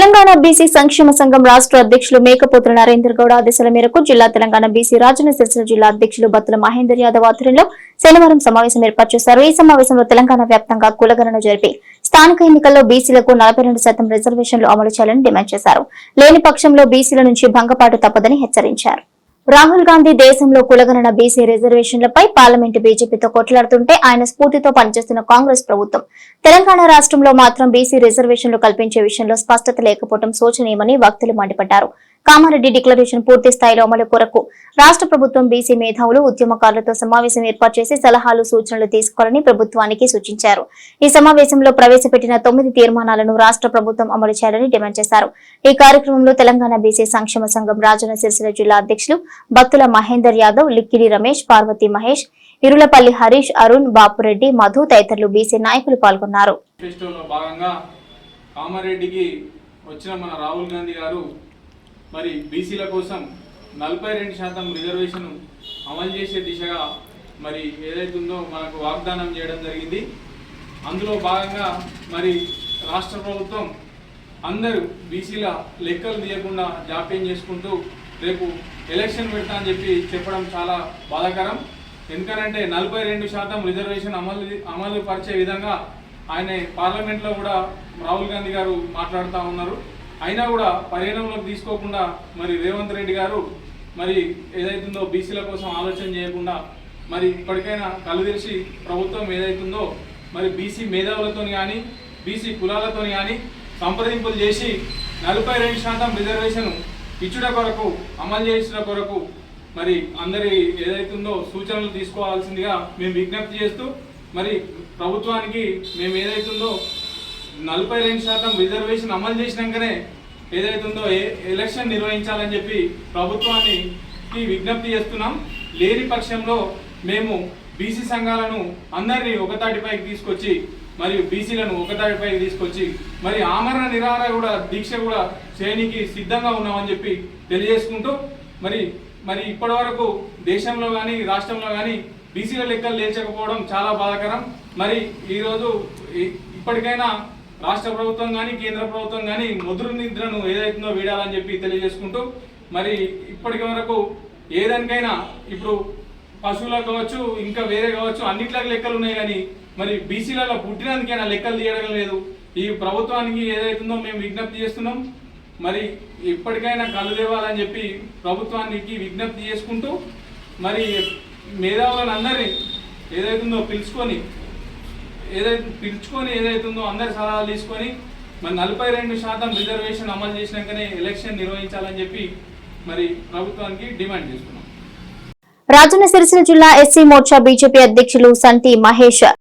Telangana BC సంక్షేమ సంఘం రాష్ట్ర అధ్యక్షులు మేకపోతుల నరేంద్ర గౌడ ఆదేశాల మేరకు జిల్లా తెలంగాణ బీసీ రాజన్న సిరిసిల్ల జిల్లా అధ్యక్షులు బత్తుల మహేందర్ యాదవ్ ఆధ్వర్యంలో శనివారం సమావేశం ఏర్పాటు చేశారు. ఈ సమావేశంలో తెలంగాణ వ్యాప్తంగా కులగణన జరిపి స్థానిక ఎన్నికల్లో బీసీలకు నలభై రెండు శాతం రిజర్వేషన్లు అమలు చేయాలని డిమాండ్ చేశారు. లేని పక్షంలో బీసీల నుంచి భంగపాటు తప్పదని హెచ్చరించారు. రాహుల్ గాంధీ దేశంలో కులగణన బీసీ రిజర్వేషన్లపై పార్లమెంటు బీజేపీతో కొట్లాడుతుంటే ఆయన స్ఫూర్తితో పనిచేస్తున్న కాంగ్రెస్ ప్రభుత్వం. తెలంగాణ రాష్ట్రంలో మాత్రం బీసీ రిజర్వేషన్లు కల్పించే విషయంలో స్పష్టత లేకపోవడం శోచనీయమని వక్తలు మండిపడ్డారు. కామారెడ్డి డిక్లరేషన్ పూర్తి స్థాయిలో అమలు కొరకు రాష్ట్ర ప్రభుత్వం బీసీ మేధావులు ఉద్యమకారులతో సమావేశం ఏర్పాటు చేసి సలహాలు సూచనలు తీసుకోవాలని ప్రభుత్వానికి సూచించారు. ఈ సమావేశంలో ప్రవేశపెట్టిన తొమ్మిది తీర్మానాలను రాష్ట్ర ప్రభుత్వం అమలు చేయాలని డిమాండ్ చేశారు. ఈ కార్యక్రమంలో తెలంగాణ బీసీ సంక్షేమ సంఘం రాజన్న సిరిసిల్ల జిల్లా అధ్యక్షులు బత్తుల మహేందర్ యాదవ్ లిక్కిడి రమేష్ పార్వతి మహేష్ ఇరులపల్లి హరీష్ అరుణ్ బాపురెడ్డి మధు తదితరులు బీసీ నాయకులు పాల్గొన్నారు. కామారెడ్డికి వచ్చిన మన రాహుల్ గాంధీ గారు మరి బీసీల కోసం నలభై రెండు శాతం రిజర్వేషన్ అమలు చేసే దిశగా మరి ఏదైతుందో మనకు వాగ్దానం చేయడం జరిగింది. అందులో భాగంగా మరి రాష్ట్ర ప్రభుత్వం అందరూ బీసీల లెక్కలు తీయకుండా జాప్యం చేసుకుంటూ రేపు ఎలక్షన్ పెడతా అని చెప్పి చెప్పడం చాలా బాధాకరం. ఎందుకంటే నలభై రెండు శాతం రిజర్వేషన్ అమలు అమలు పరిచే విధంగా ఆయన పార్లమెంట్లో కూడా రాహుల్ గాంధీ గారు మాట్లాడుతూ ఉన్నారు. అయినా కూడా పరిగణనలోకి తీసుకోకుండా మరి రేవంత్ రెడ్డి గారు మరి ఏదైతుందో బీసీల కోసం ఆలోచన చేయకుండా మరి ఇప్పటికైనా కళ్ళు తెరిచి ప్రభుత్వం ఏదైతుందో మరి బీసీ మేధావులతో కానీ బీసీ కులాలతో కానీ సంప్రదింపులు చేసి నలభై రెండు శాతం రిజర్వేషన్ ఇచ్చుట కొరకు అమలు చేసిన కొరకు మరి అందరి ఏదైతుందో సూచనలు తీసుకోవాల్సిందిగా మేము విజ్ఞప్తి చేస్తూ మరి ప్రభుత్వానికి మేము ఏదైతుందో నలభై రెండు శాతం రిజర్వేషన్ అమలు చేసినాకనే ఏదైతుందో ఎలక్షన్ నిర్వహించాలని చెప్పి ప్రభుత్వానికి విజ్ఞప్తి చేస్తున్నాం. లేని పక్షంలో మేము బీసీ సంఘాలను అందరినీ ఒకతాటిపైకి తీసుకొచ్చి మరియు బీసీలను ఒకతాటిపైకి తీసుకొచ్చి మరి ఆమరణ నిరాహార కూడా దీక్ష కూడా చేయడానికి సిద్ధంగా ఉన్నామని చెప్పి తెలియజేసుకుంటూ మరి మరి ఇప్పటి వరకు దేశంలో కానీ రాష్ట్రంలో కానీ బీసీల లెక్కలు లేచకపోవడం చాలా బాధాకరం. మరి ఈరోజు ఇప్పటికైనా రాష్ట్ర ప్రభుత్వం కానీ కేంద్ర ప్రభుత్వం కానీ ముదురు నిద్రను ఏదైతుందో వీడాలని చెప్పి తెలియజేసుకుంటూ మరి ఇప్పటికి వరకు ఏదానికైనా ఇప్పుడు పశువులకు కావచ్చు ఇంకా వేరే కావచ్చు అన్నిట్లకు లెక్కలు ఉన్నాయి కానీ మరి బీసీలలో పుట్టినందుకైనా లెక్కలు తీయడం లేదు. ఈ ప్రభుత్వానికి ఏదైతుందో మేము విజ్ఞప్తి చేస్తున్నాం. మరి ఇప్పటికైనా కళ్ళు తేవాలని చెప్పి ప్రభుత్వానికి విజ్ఞప్తి చేసుకుంటూ మరి మేధావులను అందరినీ ఏదైతుందో పిలుచుకొని ఏదైతే పిలుచుకొని ఏదైతుందో అందరి సలహాలు తీసుకొని మరి నలభై రెండు శాతం రిజర్వేషన్ అమలు చేసినాకనే ఎలక్షన్ నిర్వహించాలని చెప్పి మరి ప్రభుత్వానికి డిమాండ్ చేస్తున్నాం. రాజన్న సిరిసిల్ల జిల్లా ఎస్సీ మోర్చా బీజేపీ అధ్యక్షులు సంటి మహేష్